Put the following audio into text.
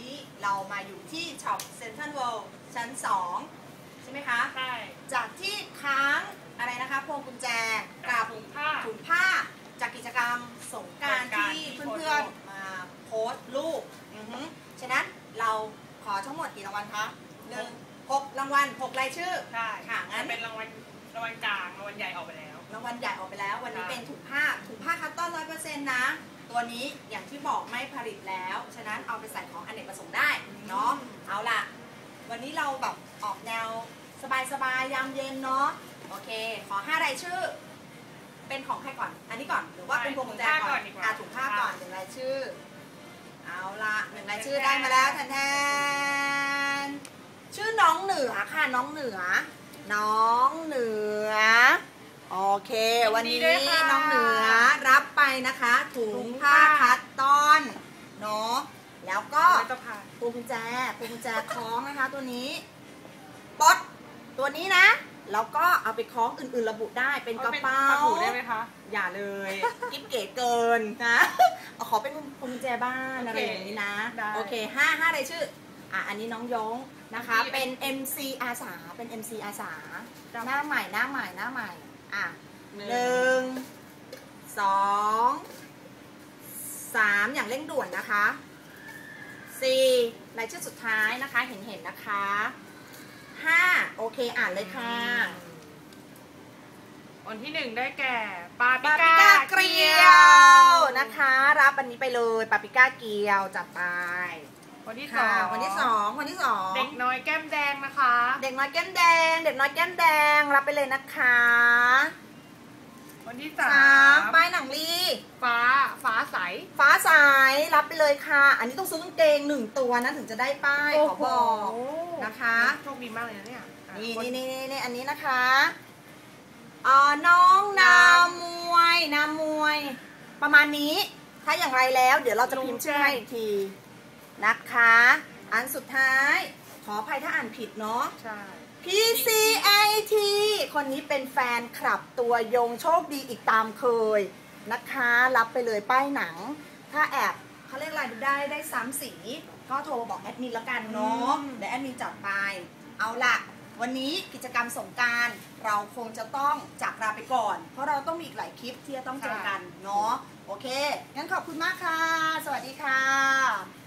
นี้เรามาอยู่ที่ช็อปเซ็นทรัลเวิลด์ชั้น 2 ใช่ไหมคะ ใช่ จากที่ค้างอะไรนะคะพวงกุญแจกับถุงผ้าถุงผ้า จากกิจกรรมสงกรารสงกรานต์ที่ที่เพื่อนๆมาโพสต์รูปอือฮึฉะนั้นเราขอทั้งหมดกี่รางวัลคะหนึ่งหกรางวัลหกรายชื่อใช่ค่ะงั้นจะเป็นรางวัลรางวัลกลางรางวัลใหญ่ออกไปแล้วรางวัลใหญ่ออกไปแล้ว วันนี้ค่ะเป็นถุงผ้าถุงผ้าคัตตอนร้อยเปอร์เซ็นต์นะ ตัวนี้อย่างที่บอกไม่ผลิตแล้ว ฉะนั้นเอาไปใส่ของอเนกประสงค์ได้เนาะเอาล่ะ วันนี้เราแบบออกแนวสบายๆยามเย็นเนาะโอเค ขอห้ารายชื่อ เป็นของใครก่อน อันนี้ก่อนหรือว่าเป็นพวงกุญแจถุงผ้าก่ก่ออนนดีกว่าอะถุงผ้าก่อนหนึ่งรายชื่อ เอาละหนึ่งรายชื่อได้มาแล้วแทนแทนชื่อน้องเหนือค่ะน้องเหนือ น้องเหนือ โอเค วันนี้ยินดีด้วยค่ะน้องเหนือรับไป นะคะถุงผ้าถุงผ้าคัตตอนเนาะแล้วก็ไม่ต้องผ่านพวงกุญแจพวงกุญแจคล้องนะคะ ตัวนี้ป๊อตตัวนี้นะแล้วก็เอาไปคล้องอื่นๆระบุได้เป็นกระเป๋าอป็นกระได้ไหมคะอย่าเลยกิ๊บเก๋เกินนะเอาขอเป็นพวงกุญแจบ้านโอเคอะไรอย่างนี้นะได้โอเคห้าห้ารายชื่ออะอันนี้น้องยงนะคะที่เป็น MC อาสาเป็น MC อาสาครับหน้าใหม่หน้าใหม่หน้าใหม่อะหนึ่งหนึ่ง สองสามอย่างเร่งด่วนนะคะสี่รายชื่อสุดท้ายนะคะ เห็นเห็นๆนะคะห้าโอเคอ่านเลยค่ะวันที่หนึ่งได้แก่ปาปิปาปิก้าก้าเกลียวนะคะ รับอันนี้ไปเลยปาปิก้าเกลียวจัดไปวันที่สค่ะองวันที่สองวันที่สองเด็กน้อยแก้มแดงนะคะ เด็กน้อยแก้มแดง เด็กน้อยแก้มแดงรับไปเลยนะคะวันที่สา สาม ป้ายหนังลี ฟ้าฟ้าใส ฟ้าสายรับไปเลยค่ะ อันนี้ต้องซื้อกางเกงหนึ่งตัวนะถึงจะได้ป้ายขอบอกนะคะโชคดีมากเลยนะเนี่ยอะนี่คนนี่นี่นี่อันนี้นะคะอ่าน้องนามวยนามวย ประมาณนี้ ถ้าอย่างไรแล้วเดี๋ยวเราจะพิมพ์ชื่อให้อีกทีนะคะ อันสุดท้าย ขออภัยถ้าอ่านผิดเนาะใช่ PCIT คนนี้เป็นแฟนคลับตัวยงโชคดีอีกตามเคย นะคะ รับไปเลยป้ายหนัง ถ้าแอบเขาเรียกอะไรได้ได้ซ้ำสีก็โทรบอกแอดมินแล้วกันเนาะเดี๋ยวแอดมินจัดไป เอาละวันนี้กิจกรรมสงกรารเราคงจะต้องจากลาไปก่อน เพราะเราต้องมีอีกหลายคลิปที่จะต้องเจอกันเนาะโอเคงั้นขอบคุณมากค่ะ สวัสดีค่ะ